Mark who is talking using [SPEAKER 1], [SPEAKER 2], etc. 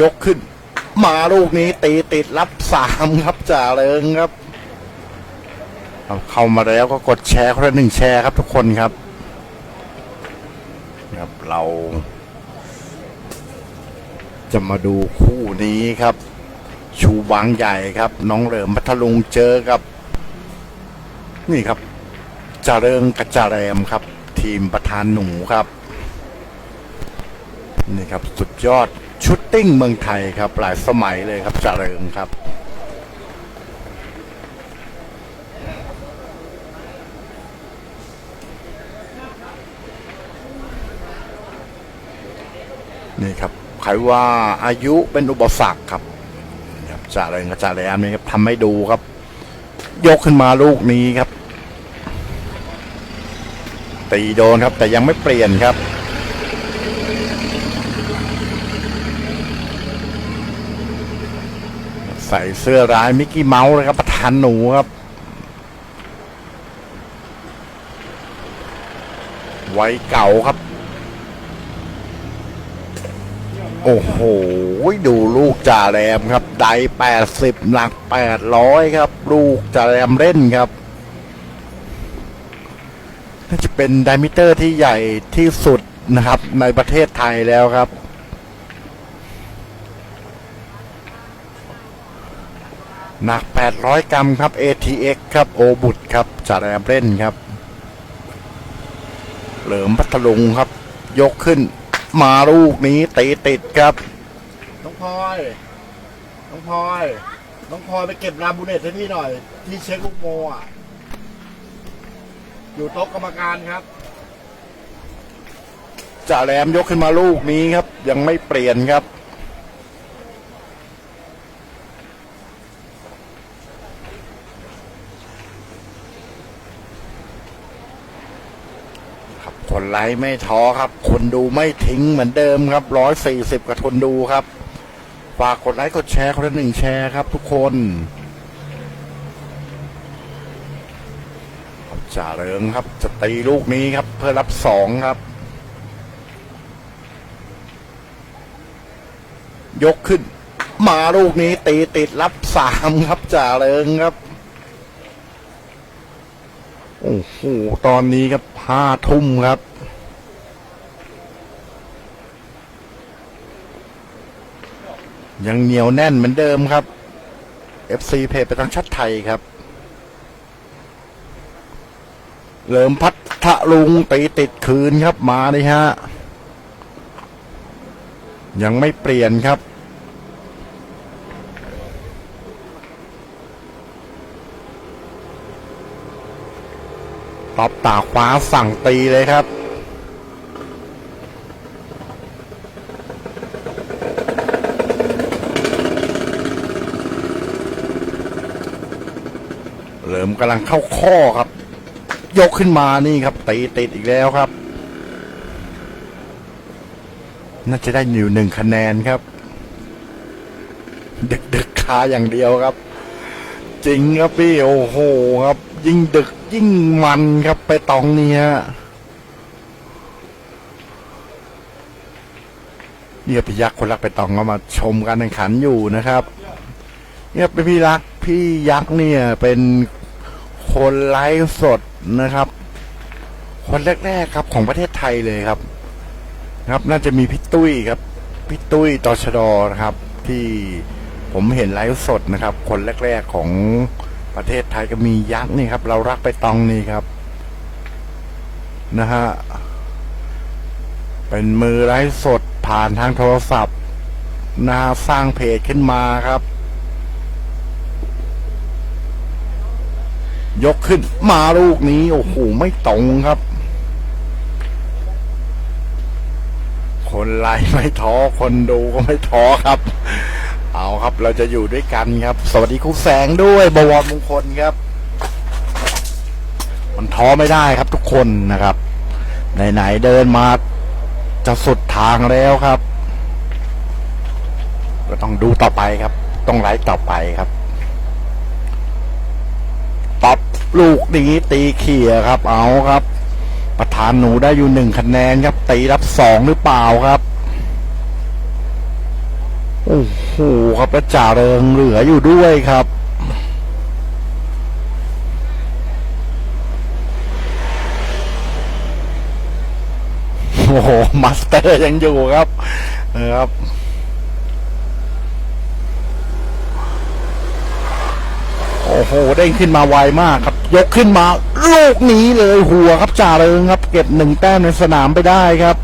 [SPEAKER 1] ยกขึ้น มาลูกนี้ตีติดรับสามครับจ่าเริงครับเอาเข้ามาแล้วก็กดแชร์คนละหนึ่งแชร์ครับทุกคนครับครับเรา จะมาดูคู่นี้ครับ ชูบางใหญ่ครับ น้องเหลิมพัทลุงเจอกับ นี่ครับจ่าเริงกับจ่าแรมครับ ทีมประธานหนูครับ นี่ครับสุดยอดชุดติ้งเมืองไทยครับหลายสมัยเลยครับจาเริงครับนี่ครับใครว่าอายุเป็นอุปสรรคครับนี่ครับจ่าเริงกับจ่าแรมนี่ครับทำให้ดูครับ ยกขึ้นมาลูกนี้ครับ ตีโดนครับ แต่ยังไม่เปลี่ยนครับ ใส่เสื้อร้ายมิกกี้เมาส์เลยครับประธานหนูครับ ไว้เก่าครับ โอ้โห ดูลูกจ่าแรมครับ ไดแปดสิบหนักแปดร้อยครับ ลูกจ่าแรมเล่นครับน่าจะเป็นไดมิเตอร์ที่ใหญ่ที่สุดนะครับ ในประเทศไทยแล้วครับ หนัก 800 กรัมครับ ATX ครับโอบุตครับจ่าแรมเล่นครับ เหลิมพัทลุงครับ ยกขึ้น มาลูกนี้ตีติดครับน้องพลอยน้องพลอยน้องพลอยไปเก็บราบูเนตให้พี่หน่อย ที่เช็คลูกโมอะ อยู่โต๊ะกรรมการครับจ่าแหลมยกขึ้นมาลูกนี้ครับ ยังไม่เปลี่ยนครับ ครับคน ไลค์ไม่ท้อครับ คนดูไม่ทิ้งเหมือนเดิมครับร้อยสี่สิบกับคนดูครับ ฝากกดไลค์กดแชร์คนละหนึ่งแชร์ครับ ทุกคนจ่าเริงครับ จะตีลูกนี้ครับ เพื่อรับสองครับ ยกขึ้น มาลูกนี้ตีติดรับสามครับจ่าเริงครับโอ้โห ตอนนี้ครับห้าทุ่มครับ ยังเหนียวแน่นเหมือนเดิมครับ FC เพจไปทางชัดไทยครับเหลิมพัทะลุงตีติดคืนครับมาเลยฮะ ยังไม่เปลี่ยนครับตอบตาฟ้าสั่งตีเลยครับ มกำลังเข้าข้อครับ ยกขึ้นมานี่ครับตีติดอีกแล้วครับ น่าจะได้อยู่หนึ่งคะแนนครับ ดึกดึกคาอย่างเดียวครับ จริงครับพี่โอ้โหครับ ยิ่งดึกยิ่งมันครับไปตองเนี้ยเนี่ยพี่ยักษ์คนรักไปตองก็มาชมการแข่งขันอยู่นะครับ เนี่ยเป็นพี่รักพี่ยักษ์เนี่ยเป็น คนไลฟ์สดนะครับ คนแรกๆครับของประเทศไทยเลยครับ ครับน่าจะมีพี่ตุ้ยครับพี่ตุ้ยตชดนะครับ ที่ผมเห็นไลฟ์สดนะครับ คนแรกๆของประเทศไทยก็มียักษ์นี่ครับ เรารักไปตองนี่ครับ นะฮะเป็นมือไลฟ์สดผ่านทางโทรศัพท์นะฮะสร้างเพจขึ้นมาครับ ยกขึ้น มาลูกนี้ โอ้โห ไม่ตรงครับ คนไลค์ไม่ท้อ คนดูก็ไม่ท้อครับ เอาครับ เราจะอยู่ด้วยกันครับ สวัสดีครูแสงด้วย บวรมงคลครับ มันท้อไม่ได้ครับทุกคนนะครับ ไหนๆเดินมาจะสุดทางแล้วครับ ก็ต้องดูต่อไปครับ ต้องไลฟ์ต่อไปครับ ตอบลูกนี้ตีเขี่ยครับ เอาครับ ประธานหนูได้อยู่หนึ่งคะแนนครับ ตีรับสองหรือเปล่าครับโอ้โหครับและจ่าเริงเหลืออยู่ด้วยครับโอ้โหมาสเตอร์ยังอยู่ครับนะครับ โอ้โหเด้งขึ้นมาไวมากครับ ยกขึ้นมา ลูกนี้เลยหัวครับจ่าเริงครับ เก็บหนึ่งแต้มในสนามไปได้ครับ